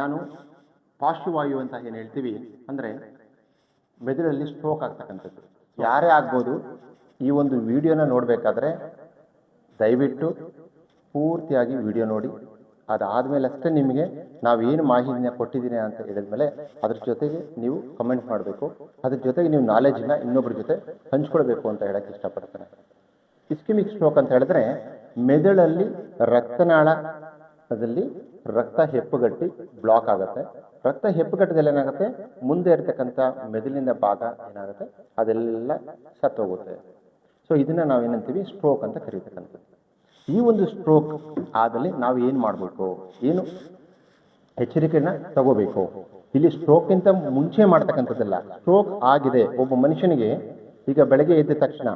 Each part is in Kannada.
ನಾನು ಪಾರ್ಶ್ವವಾಯು ಅಂತ ಏನು ಹೇಳ್ತೀವಿ ಅಂದರೆ ಮೆದುಳಲ್ಲಿ ಸ್ಟ್ರೋಕ್ ಆಗ್ತಕ್ಕಂಥದ್ದು. ಯಾರೇ ಆಗ್ಬೋದು, ಈ ಒಂದು ವಿಡಿಯೋನ ನೋಡಬೇಕಾದ್ರೆ ದಯವಿಟ್ಟು ಪೂರ್ತಿಯಾಗಿ ವಿಡಿಯೋ ನೋಡಿ. ಅದಾದಮೇಲೆ ಅಷ್ಟೇ ನಿಮಗೆ ನಾವೇನು ಮಾಹಿತಿನ ಕೊಟ್ಟಿದ್ದೀನಿ ಅಂತ ಹೇಳಿದ್ಮೇಲೆ ಅದ್ರ ಜೊತೆಗೆ ನೀವು ಕಮೆಂಟ್ ಮಾಡಬೇಕು. ಅದ್ರ ಜೊತೆಗೆ ನೀವು ನಾಲೆಜ್ನ ಇನ್ನೊಬ್ಬರ ಜೊತೆ ಹಂಚ್ಕೊಳ್ಬೇಕು ಅಂತ ಹೇಳಕ್ಕೆ ಇಷ್ಟಪಡ್ತೇನೆ. ಇಸ್ಕಿಮಿಕ್ ಸ್ಟ್ರೋಕ್ ಅಂತ ಹೇಳಿದ್ರೆ, ಮೆದುಳಲ್ಲಿ ರಕ್ತನಾಳದಲ್ಲಿ ರಕ್ತ ಹೆಪ್ಪುಗಟ್ಟಿ ಬ್ಲಾಕ್ ಆಗುತ್ತೆ. ರಕ್ತ ಹೆಪ್ಪುಗಟ್ಟದಲ್ಲಿ ಏನಾಗುತ್ತೆ? ಮುಂದೆ ಇರತಕ್ಕಂಥ ಮೆದುಳಿನ ಭಾಗ ಏನಾಗುತ್ತೆ? ಅದೆಲ್ಲ ಸತ್ತೋಗುತ್ತೆ ಸೊ ಇದನ್ನ ನಾವೇನಂತೀವಿ ಸ್ಟ್ರೋಕ್ ಅಂತ ಕರೀತಕ್ಕಂಥದ್ದು. ಈ ಒಂದು ಸ್ಟ್ರೋಕ್ ಆದಲ್ಲಿ ನಾವು ಏನು ಮಾಡಬೇಕು? ಏನು ಎಚ್ಚರಿಕೆನ ತಗೋಬೇಕು? ಇಲ್ಲಿ ಸ್ಟ್ರೋಕ್ಗಿಂತ ಮುಂಚೆ ಮಾಡ್ತಕ್ಕಂಥದ್ದಲ್ಲ. ಸ್ಟ್ರೋಕ್ ಆಗಿದೆ. ಒಬ್ಬ ಮನುಷ್ಯನಿಗೆ ಈಗ ಬೆಳಗ್ಗೆ ಎದ್ದ ತಕ್ಷಣ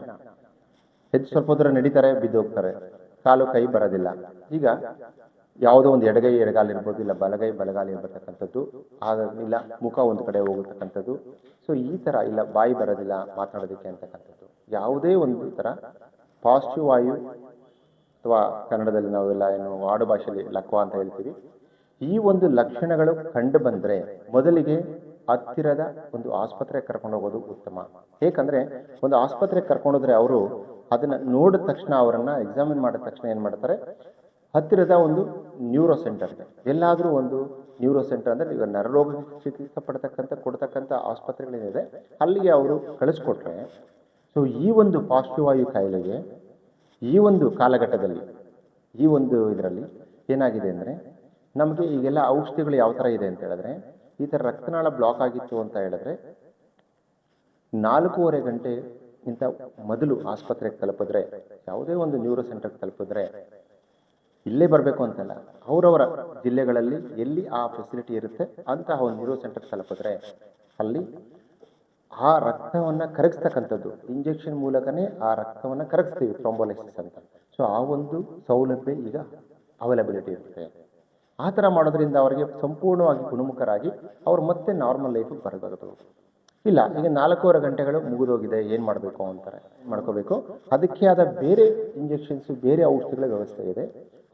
ಎದ್ದು ಸ್ವಲ್ಪ ದೂರ ನಡೀತಾರೆ, ಬಿದ್ದೋಗ್ತಾರೆ. ಕಾಲು ಕೈ ಬರೋದಿಲ್ಲ. ಈಗ ಯಾವುದೋ ಒಂದು ಎಡಗೈ ಎಡಗಾಲ ಇರ್ಬೋದು, ಇಲ್ಲ ಬಲಗೈ ಬಲಗಾಲ ಆಗ ಇಲ್ಲ ಮುಖ ಒಂದು ಕಡೆ ಹೋಗತಕ್ಕಂಥದ್ದು. ಸೊ ಈ ಥರ ಇಲ್ಲ, ಬಾಯಿ ಬರೋದಿಲ್ಲ ಮಾತನಾಡೋದಕ್ಕೆ ಅಂತಕ್ಕಂಥದ್ದು. ಯಾವುದೇ ಒಂದು ಥರ ಪಾಸಿಟಿವ್ ವಾಯು ಅಥವಾ ಕನ್ನಡದಲ್ಲಿ ನಾವೆಲ್ಲ ಏನು ಆಡು ಭಾಷೆಯಲ್ಲಿ ಲಕ್ವ ಅಂತ ಹೇಳ್ತೀವಿ. ಈ ಒಂದು ಲಕ್ಷಣಗಳು ಕಂಡು ಬಂದರೆ ಮೊದಲಿಗೆ ಹತ್ತಿರದ ಒಂದು ಆಸ್ಪತ್ರೆಗೆ ಕರ್ಕೊಂಡು ಹೋಗೋದು ಉತ್ತಮ. ಏಕೆಂದರೆ ಒಂದು ಆಸ್ಪತ್ರೆಗೆ ಕರ್ಕೊಂಡೋದ್ರೆ ಅವರು ಅದನ್ನ ನೋಡಿದ ತಕ್ಷಣ ಅವರನ್ನು ಎಕ್ಸಾಮಿನ್ ಮಾಡಿದ ತಕ್ಷಣ ಏನು ಮಾಡ್ತಾರೆ? ಹತ್ತಿರದ ಒಂದು ನ್ಯೂರೋ ಸೆಂಟರ್ ಇದೆ. ಎಲ್ಲಾದರೂ ಒಂದು ನ್ಯೂರೋ ಸೆಂಟರ್ ಅಂದ್ರೆ ಈಗ ನರರೋಗ ಚಿಕಿತ್ಸೆ ಪಡ್ತಕ್ಕಂಥ ಕೊಡ್ತಕ್ಕಂಥ ಆಸ್ಪತ್ರೆಗಳೇನಿದೆ ಅಲ್ಲಿಗೆ ಅವರು ಕಳಿಸ್ಕೊಟ್ರೆ ಸೊ ಈ ಒಂದು ಪಾರ್ಶ್ವವಾಯು ಕಾಯಿಲೆಗೆ ಈ ಒಂದು ಕಾಲಘಟ್ಟದಲ್ಲಿ, ಈ ಒಂದು ಇದರಲ್ಲಿ ಏನಾಗಿದೆ ಅಂದರೆ, ನಮಗೆ ಈಗೆಲ್ಲ ಔಷಧಿಗಳು ಯಾವ ಥರ ಇದೆ ಅಂತ ಹೇಳಿದ್ರೆ, ಈ ಥರ ರಕ್ತನಾಳ ಬ್ಲಾಕ್ ಆಗಿತ್ತು ಅಂತ ಹೇಳಿದ್ರೆ, ನಾಲ್ಕೂವರೆ ಗಂಟೆ ಇಂಥ ಮೊದಲು ಆಸ್ಪತ್ರೆಗೆ ತಲುಪಿದ್ರೆ, ಯಾವುದೇ ಒಂದು ನ್ಯೂರೋ ಸೆಂಟರ್ಗೆ ತಲುಪಿದ್ರೆ ಇಲ್ಲೇ ಬರಬೇಕು ಅಂತಲ್ಲ. ಅವರವರ ಜಿಲ್ಲೆಗಳಲ್ಲಿ ಎಲ್ಲಿ ಆ ಫೆಸಿಲಿಟಿ ಇರುತ್ತೆ ಅಂತಹ ಒಂದು ನ್ಯೂರೋ ಸೆಂಟರ್ ತಲುಪಿದ್ರೆ ಅಲ್ಲಿ ಆ ರಕ್ತವನ್ನು ಕರಗಿಸ್ತಕ್ಕಂಥದ್ದು. ಇಂಜೆಕ್ಷನ್ ಮೂಲಕನೇ ಆ ರಕ್ತವನ್ನು ಕರಗಿಸ್ತೀವಿ ಥ್ರೋಂಬೋಲೈಸಿಸ್ ಅಂತ. ಸೊ ಆ ಒಂದು ಸೌಲಭ್ಯ ಈಗ ಅವೈಲಬಿಲಿಟಿ ಇರುತ್ತೆ. ಆ ಥರ ಮಾಡೋದ್ರಿಂದ ಅವರಿಗೆ ಸಂಪೂರ್ಣವಾಗಿ ಗುಣಮುಖರಾಗಿ ಅವ್ರು ಮತ್ತೆ ನಾರ್ಮಲ್ ಲೈಫಿಗೆ ಬರಬಹುದು. ಇಲ್ಲ, ಈಗ ನಾಲ್ಕೂವರೆ ಗಂಟೆಗಳು ಮುಗಿದೋಗಿದೆ, ಏನು ಮಾಡಬೇಕು ಅಂತಾರೆ, ಮಾಡ್ಕೋಬೇಕು. ಅದಕ್ಕೆ ಆದ ಬೇರೆ ಇಂಜೆಕ್ಷನ್ಸ್, ಬೇರೆ ಔಷಧಿಗಳ ವ್ಯವಸ್ಥೆ ಇದೆ.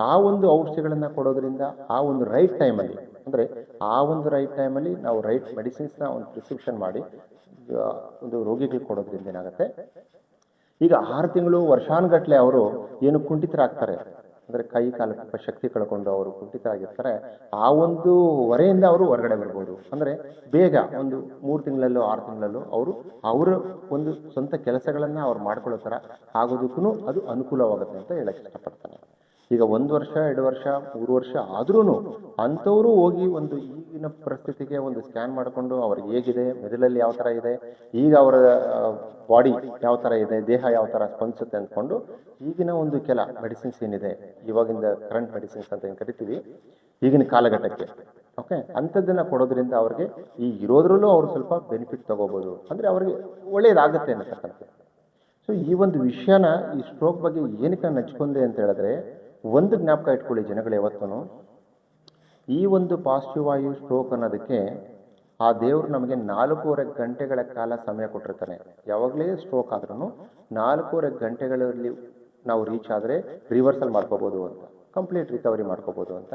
ಆ ಒಂದು ಔಷಧಿಗಳನ್ನು ಕೊಡೋದ್ರಿಂದ ಆ ಒಂದು ರೈಟ್ ಟೈಮಲ್ಲಿ ಅಂದರೆ ಆ ಒಂದು ರೈಟ್ ಟೈಮಲ್ಲಿ ನಾವು ರೈಟ್ ಮೆಡಿಸಿನ್ಸ್ನ ಒಂದು ಪ್ರಿಸ್ಕ್ರಿಪ್ಷನ್ ಮಾಡಿ ಒಂದು ರೋಗಿಗಳಿಗೆ ಕೊಡೋದ್ರಿಂದ ಏನಾಗುತ್ತೆ? ಈಗ ಆರು ತಿಂಗಳು ವರ್ಷಾನುಗಟ್ಲೆ ಅವರು ಏನು ಕುಂಠಿತರಾಗ್ತಾರೆ? ಅಂದ್ರೆ ಕೈ ಕಾಲ ಶಕ್ತಿ ಕಳ್ಕೊಂಡು ಅವರು ಕುಂಠಿತರಾಗಿರ್ತಾರೆ, ಆ ಒಂದು ಹೊರೆಯಿಂದ ಅವರು ಹೊರಗಡೆ ಬರ್ಬೋದು. ಅಂದ್ರೆ ಬೇಗ ಒಂದು ಮೂರು ತಿಂಗಳಲ್ಲೋ, ಆರು ತಿಂಗಳಲ್ಲೋ ಅವರು ಅವರ ಒಂದು ಸ್ವಂತ ಕೆಲಸಗಳನ್ನು ಅವ್ರು ಮಾಡ್ಕೊಳ್ಳೋ ಥರ ಆಗೋದಕ್ಕೂ ಅದು ಅನುಕೂಲವಾಗುತ್ತೆ ಅಂತ ಹೇಳಕ್ಕೆ ಇಷ್ಟಪಡ್ತಾನೆ. ಈಗ ಒಂದು ವರ್ಷ, ಎರಡು ವರ್ಷ, ಮೂರು ವರ್ಷ ಆದ್ರೂ ಅಂಥವರು ಹೋಗಿ ಒಂದು ಈಗಿನ ಪರಿಸ್ಥಿತಿಗೆ ಒಂದು ಸ್ಕ್ಯಾನ್ ಮಾಡಿಕೊಂಡು ಅವ್ರಿಗೆ ಹೇಗಿದೆ, ಮೆದುಳಲ್ಲಿ ಯಾವ ಥರ ಇದೆ, ಈಗ ಅವರ ಬಾಡಿ ಯಾವ ಥರ ಇದೆ, ದೇಹ ಯಾವ ಥರ ಸ್ಪಂದಿಸುತ್ತೆ ಅಂದ್ಕೊಂಡು ಈಗಿನ ಒಂದು ಕೆಲ ಮೆಡಿಸಿನ್ಸ್ ಏನಿದೆ, ಇವಾಗಿಂದ ಕರೆಂಟ್ ಮೆಡಿಸಿನ್ಸ್ ಅಂತ ಏನು ಕರಿತೀವಿ, ಈಗಿನ ಕಾಲಘಟ್ಟಕ್ಕೆ ಓಕೆ ಅಂಥದ್ದನ್ನು ಕೊಡೋದ್ರಿಂದ ಅವ್ರಿಗೆ ಈ ಇರೋದ್ರಲ್ಲೂ ಅವರು ಸ್ವಲ್ಪ ಬೆನಿಫಿಟ್ ತಗೋಬೋದು. ಅಂದರೆ ಅವ್ರಿಗೆ ಒಳ್ಳೇದಾಗುತ್ತೆ ಅನ್ನತಕ್ಕಂಥದ್ದು. ಸೊ ಈ ಒಂದು ವಿಷಯನ ಈ ಸ್ಟ್ರೋಕ್ ಬಗ್ಗೆ ಏನಕ್ಕೆ ನಾನು ಅಂತ ಹೇಳಿದ್ರೆ ಒಂದು ಜ್ಞಾಪಕ ಇಟ್ಕೊಳ್ಳಿ ಜನಗಳು ಯಾವತ್ತೂ ಈ ಒಂದು ಪಾಸಿಟಿವ್ ವಾಯು ಸ್ಟ್ರೋಕ್ ಅನ್ನೋದಕ್ಕೆ ಆ ದೇವರು ನಮಗೆ ನಾಲ್ಕೂವರೆ ಗಂಟೆಗಳ ಕಾಲ ಸಮಯ ಕೊಟ್ಟಿರ್ತಾನೆ. ಯಾವಾಗಲೇ ಸ್ಟ್ರೋಕ್ ಆದ್ರೂ ನಾಲ್ಕೂವರೆ ಗಂಟೆಗಳಲ್ಲಿ ನಾವು ರೀಚ್ ಆದರೆ ರಿವರ್ಸಲ್ ಮಾಡ್ಕೋಬೋದು ಅಂತ ಕಂಪ್ಲೀಟ್ ರಿಕವರಿ ಮಾಡ್ಕೋಬೋದು ಅಂತ.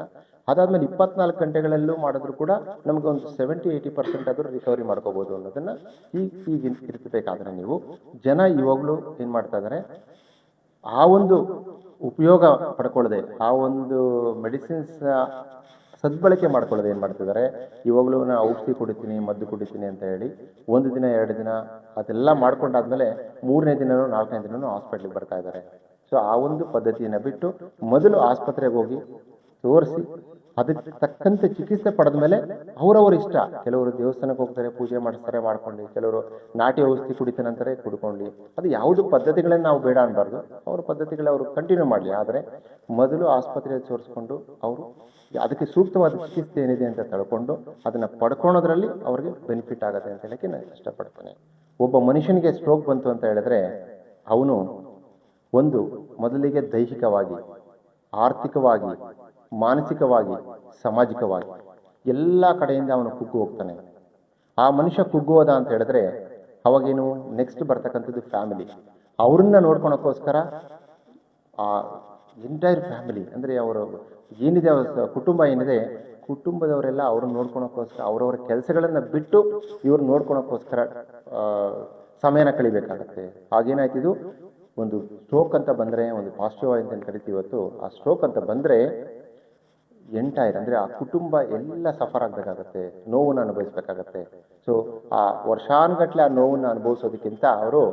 ಅದಾದ್ಮೇಲೆ ಇಪ್ಪತ್ನಾಲ್ಕು ಗಂಟೆಗಳಲ್ಲೂ ಮಾಡಿದ್ರು ಕೂಡ ನಮಗೆ ಒಂದು ಸೆವೆಂಟಿ ಏಯ್ಟಿ ಪರ್ಸೆಂಟ್ ಆದರೂ ರಿಕವರಿ ಮಾಡ್ಕೋಬೋದು ಅನ್ನೋದನ್ನ ಈ, ಈಗ ಇರ್ತಬೇಕಾದ್ರೆ ನೀವು. ಜನ ಇವಾಗಲೂ ಏನು ಮಾಡ್ತಾ ಇದ್ದಾರೆ ಆ ಒಂದು ಉಪಯೋಗ ಪಡ್ಕೊಳ್ಳದೆ ಆ ಒಂದು ಮೆಡಿಸಿನ್ಸ್ ಸದ್ಬಳಕೆ ಮಾಡ್ಕೊಳ್ಳೋದು ಏನು ಮಾಡ್ತಿದ್ದಾರೆ? ಇವಾಗಲೂ ನಾನು ಔಷಧಿ ಕುಡಿತೀನಿ, ಮದ್ದು ಕುಡಿತೀನಿ ಅಂತ ಹೇಳಿ ಒಂದು ದಿನ, ಎರಡು ದಿನ ಅದೆಲ್ಲ ಮಾಡ್ಕೊಂಡಾದ್ಮೇಲೆ ಮೂರನೇ ದಿನನೂ, ನಾಲ್ಕನೇ ದಿನನೂ ಹಾಸ್ಪಿಟ್ಲಿಗೆ ಬರ್ತಾ ಇದ್ದಾರೆ. ಸೊ ಆ ಒಂದು ಪದ್ಧತಿಯನ್ನು ಬಿಟ್ಟು ಮೊದಲು ಆಸ್ಪತ್ರೆಗೆ ಹೋಗಿ ತೋರಿಸಿ ಅದಕ್ಕೆ ತಕ್ಕಂತೆ ಚಿಕಿತ್ಸೆ ಪಡೆದ ಮೇಲೆ ಅವರವ್ರ ಇಷ್ಟ. ಕೆಲವರು ದೇವಸ್ಥಾನಕ್ಕೆ ಹೋಗ್ತಾರೆ, ಪೂಜೆ ಮಾಡಿಸ್ತಾರೆ, ಮಾಡ್ಕೊಂಡು, ಕೆಲವರು ನಾಟಿ ಔಷಧಿ ನಂತರ ಕುಡ್ಕೊಂಡು. ಅದು ಯಾವುದು ಪದ್ಧತಿಗಳನ್ನ ನಾವು ಬೇಡ ಅನ್ಬಾರ್ದು. ಅವ್ರ ಪದ್ಧತಿಗಳು ಅವರು ಕಂಟಿನ್ಯೂ ಮಾಡಲಿ. ಆದರೆ ಮೊದಲು ಆಸ್ಪತ್ರೆಯಲ್ಲಿ ತೋರಿಸ್ಕೊಂಡು ಅವರು ಅದಕ್ಕೆ ಸೂಕ್ತವಾದ ಚಿಕಿತ್ಸೆ ಏನಿದೆ ಅಂತ ತಳ್ಕೊಂಡು ಅದನ್ನ ಪಡ್ಕೊಳೋದ್ರಲ್ಲಿ ಅವ್ರಿಗೆ ಬೆನಿಫಿಟ್ ಆಗುತ್ತೆ ಅಂತ ಹೇಳಕ್ಕೆ ನಾನು ಇಷ್ಟಪಡ್ತೇನೆ. ಒಬ್ಬ ಮನುಷ್ಯನಿಗೆ ಸ್ಟ್ರೋಕ್ ಬಂತು ಅಂತ ಹೇಳಿದ್ರೆ ಅವನು ಒಂದು ಮೊದಲಿಗೆ ದೈಹಿಕವಾಗಿ, ಆರ್ಥಿಕವಾಗಿ ಮಾನಸಿಕವಾಗಿ, ಸಾಮಾಜಿಕವಾಗಿ ಎಲ್ಲ ಕಡೆಯಿಂದ ಅವನು ಕುಗ್ಗು ಹೋಗ್ತಾನೆ. ಆ ಮನುಷ್ಯ ಕುಗ್ಗೋದ ಅಂತ ಹೇಳಿದ್ರೆ ಅವಾಗೇನು ನೆಕ್ಸ್ಟ್ ಬರ್ತಕ್ಕಂಥದ್ದು ಫ್ಯಾಮಿಲಿ ಅವ್ರನ್ನ ನೋಡ್ಕೊಳಕ್ಕೋಸ್ಕರ ಆ ಎಂಟೈರ್ ಫ್ಯಾಮಿಲಿ ಅಂದರೆ ಅವರು ಏನಿದೆ, ಅವ್ರ ಕುಟುಂಬ ಏನಿದೆ, ಕುಟುಂಬದವರೆಲ್ಲ ಅವ್ರನ್ನ ನೋಡ್ಕೊಳಕ್ಕೋಸ್ಕರ ಅವರವರ ಕೆಲಸಗಳನ್ನು ಬಿಟ್ಟು ಇವ್ರು ನೋಡ್ಕೊಳಕ್ಕೋಸ್ಕರ ಸಮಯನ ಕಳಿಬೇಕಾಗತ್ತೆ. ಹಾಗೇನಾಯ್ತಿದು? ಒಂದು ಸ್ಟ್ರೋಕ್ ಅಂತ ಬಂದರೆ, ಒಂದು ಪಾಸಿಟಿವ್ ಅಂತ ಕರಿತೀವಿ ಇವತ್ತು ಆ ಸ್ಟ್ರೋಕ್ ಅಂತ ಬಂದರೆ ಎಂಟೈರ್ ಅಂದರೆ ಆ ಕುಟುಂಬ ಎಲ್ಲ ಸಫರ್ ಆಗಬೇಕಾಗತ್ತೆ, ನೋವನ್ನು ಅನುಭವಿಸ್ಬೇಕಾಗತ್ತೆ. ಸೊ ಆ ವರ್ಷಾನುಗಟ್ಲೆ ಆ ನೋವನ್ನು ಅನುಭವಿಸೋದಕ್ಕಿಂತ ಅವರು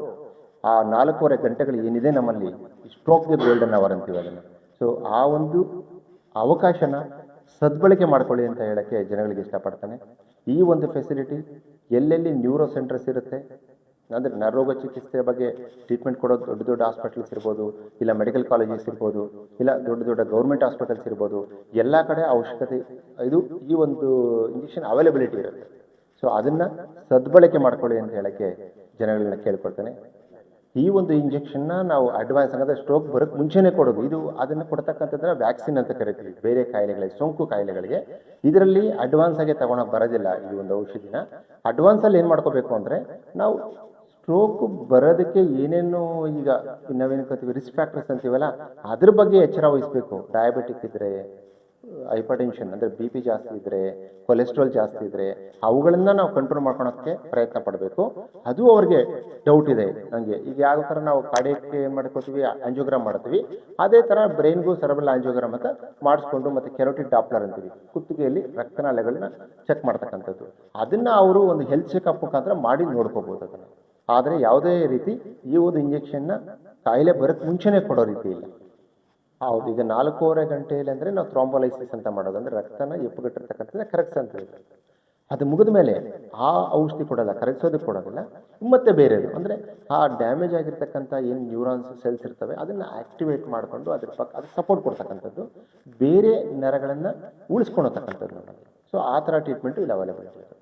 ಆ ನಾಲ್ಕೂವರೆ ಗಂಟೆಗಳು ಏನಿದೆ ನಮ್ಮಲ್ಲಿ ಸ್ಟ್ರೋಕ್ಗೆ ಗೋಲ್ಡನ್ ಅವರ್ ಅಂತೀವಿ ಅದನ್ನು. ಸೊ ಆ ಒಂದು ಅವಕಾಶನ ಸದ್ಬಳಕೆ ಮಾಡ್ಕೊಳ್ಳಿ ಅಂತ ಹೇಳಕ್ಕೆ ಜನಗಳಿಗೆ ಇಷ್ಟಪಡ್ತಾನೆ. ಈ ಒಂದು ಫೆಸಿಲಿಟಿ ಎಲ್ಲೆಲ್ಲಿ ನ್ಯೂರೋ ಸೆಂಟರ್ಸ್ ಇರುತ್ತೆ ಅಂದರೆ ನರರೋಗ ಚಿಕಿತ್ಸೆ ಬಗ್ಗೆ ಟ್ರೀಟ್ಮೆಂಟ್ ಕೊಡೋ ದೊಡ್ಡ ದೊಡ್ಡ ಹಾಸ್ಪಿಟಲ್ಸ್ ಇರ್ಬೋದು, ಇಲ್ಲ ಮೆಡಿಕಲ್ ಕಾಲೇಜಸ್ ಇರ್ಬೋದು, ಇಲ್ಲ ದೊಡ್ಡ ದೊಡ್ಡ ಗೌರ್ಮೆಂಟ್ ಹಾಸ್ಪಿಟಲ್ಸ್ ಇರ್ಬೋದು, ಎಲ್ಲ ಕಡೆ ಅವಶ್ಯಕತೆ, ಇದು ಈ ಒಂದು ಇಂಜೆಕ್ಷನ್ ಅವೈಲೇಬಿಲಿಟಿ ಇರುತ್ತೆ. ಸೊ ಅದನ್ನ ಸದ್ಬಳಕೆ ಮಾಡ್ಕೊಳ್ಳಿ ಅಂತ ಹೇಳಕ್ಕೆ ಜನಗಳನ್ನ ಕೇಳ್ಕೊಳ್ತೇನೆ. ಈ ಒಂದು ಇಂಜೆಕ್ಷನ್ನ ನಾವು ಅಡ್ವಾನ್ಸ್ ಅಂದರೆ ಸ್ಟ್ರೋಕ್ ಬರೋಕ್ಕೆ ಮುಂಚೆನೇ ಕೊಡೋದು. ಇದು ಅದನ್ನು ಕೊಡ್ತಕ್ಕಂಥದ್ರ ವ್ಯಾಕ್ಸಿನ್ ಅಂತ ಕರಿತೀವಿ. ಬೇರೆ ಕಾಯಿಲೆಗಳಿಗೆ, ಸೋಂಕು ಕಾಯಿಲೆಗಳಿಗೆ. ಇದರಲ್ಲಿ ಅಡ್ವಾನ್ಸ್ ಆಗಿ ತಗೊಳಕ್ ಬರೋದಿಲ್ಲ ಈ ಒಂದು ಔಷಧಿನ. ಅಡ್ವಾನ್ಸ್ ಅಲ್ಲಿ ಏನು ಮಾಡ್ಕೋಬೇಕು ಅಂದರೆ, ನಾವು ಸ್ಟ್ರೋಕ್ ಬರೋದಕ್ಕೆ ಏನೇನು ಈಗ ನಾವೇನು ಕತ್ತೀವಿ ರಿಸ್ಕ್ ಫ್ಯಾಕ್ಟರ್ಸ್ ಅಂತೀವಲ್ಲ, ಅದ್ರ ಬಗ್ಗೆ ಎಚ್ಚರ ವಹಿಸಬೇಕು. ಡಯಾಬಿಟಿಕ್ ಇದ್ರೆ ಹೈಪರ್ ಟೆನ್ಷನ್ ಅಂದರೆ ಬಿ ಪಿ ಜಾಸ್ತಿ ಇದ್ದರೆ ಕೊಲೆಸ್ಟ್ರಾಲ್ ಜಾಸ್ತಿ ಇದ್ದರೆ ಅವುಗಳನ್ನ ನಾವು ಕಂಟ್ರೋಲ್ ಮಾಡ್ಕೊಳಕ್ಕೆ ಪ್ರಯತ್ನ ಪಡಬೇಕು. ಅದು ಅವ್ರಿಗೆ ಡೌಟ್ ಇದೆ ನನಗೆ ಈಗ ಯಾವ ಥರ ನಾವು ಏನು ಮಾಡ್ಕೋತೀವಿ ಆಂಜಿಯೋಗ್ರಾಮ್ ಮಾಡ್ತೀವಿ, ಅದೇ ಥರ ಬ್ರೈನ್ಗೂ ಸೆರೆಬ್ರಲ್ ಆಂಜಿಯೋಗ್ರಾಮ್ ಅಂತ ಮಾಡಿಸ್ಕೊಂಡು ಮತ್ತೆ ಕೆರೋಟಿ ಡಾಪ್ಲರ್ ಅಂತೀವಿ. ಕುತ್ತಿಗೆಯಲ್ಲಿ ರಕ್ತನಾಳಗಳನ್ನ ಚೆಕ್ ಮಾಡ್ತಕ್ಕಂಥದ್ದು. ಅದನ್ನ ಅವರು ಒಂದು ಹೆಲ್ತ್ ಚೆಕಪ್ ಮುಖಾಂತರ ಮಾಡಿ ನೋಡ್ಕೋಬಹುದು ಅದನ್ನು. ಆದರೆ ಯಾವುದೇ ರೀತಿ ಈ ಒಂದು ಇಂಜೆಕ್ಷನ್ನ ಕಾಯಿಲೆ ಬರೋಕ್ಕೆ ಮುಂಚೆನೇ ಕೊಡೋ ರೀತಿ ಇಲ್ಲ. ಹೌದು, ಈಗ ನಾಲ್ಕೂವರೆ ಗಂಟೆಯಲ್ಲಿ ಅಂದರೆ ನಾವು ಥ್ರಾಂಬೋಲೈಸಿಸ್ ಅಂತ ಮಾಡೋದು ಅಂದರೆ ರಕ್ತನ ಎಪ್ಪುಗಟ್ಟಿರ್ತಕ್ಕಂಥದ್ದು ಕರೆಕ್ಟ್ಸ್ ಅಂತ ಹೇಳಿ ಅದು ಮುಗಿದ ಮೇಲೆ ಆ ಔಷಧಿ ಕೊಡಲ್ಲ, ಕರಗಿಸೋದಕ್ಕೆ ಕೊಡೋದಿಲ್ಲ. ಮತ್ತೆ ಬೇರೆದು ಅಂದರೆ ಆ ಡ್ಯಾಮೇಜ್ ಆಗಿರ್ತಕ್ಕಂಥ ಏನು ನ್ಯೂರಾನ್ಸ್ ಸೆಲ್ಸ್ ಇರ್ತವೆ, ಅದನ್ನು ಆಕ್ಟಿವೇಟ್ ಮಾಡಿಕೊಂಡು ಅದ್ರ ಪಕ್ಕ ಅದಕ್ಕೆ ಸಪೋರ್ಟ್ ಕೊಡ್ತಕ್ಕಂಥದ್ದು, ಬೇರೆ ನರಗಳನ್ನು ಉಳಿಸ್ಕೊಳತಕ್ಕಂಥದ್ದು ಸೊ ಆ ಥರ ಟ್ರೀಟ್ಮೆಂಟು ಇಲ್ಲಿ ಅವೈಲೇಬಲ್ ಇರುತ್ತೆ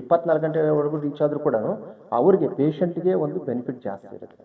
ಇಪ್ಪತ್ನಾಲ್ಕು ಗಂಟೆವರೆಗೂ ರೀಚ್ ಆದರೂ ಕೂಡ ಅವ್ರಿಗೆ ಪೇಷಂಟ್ಗೆ ಒಂದು ಬೆನಿಫಿಟ್ ಜಾಸ್ತಿ ಇರುತ್ತೆ.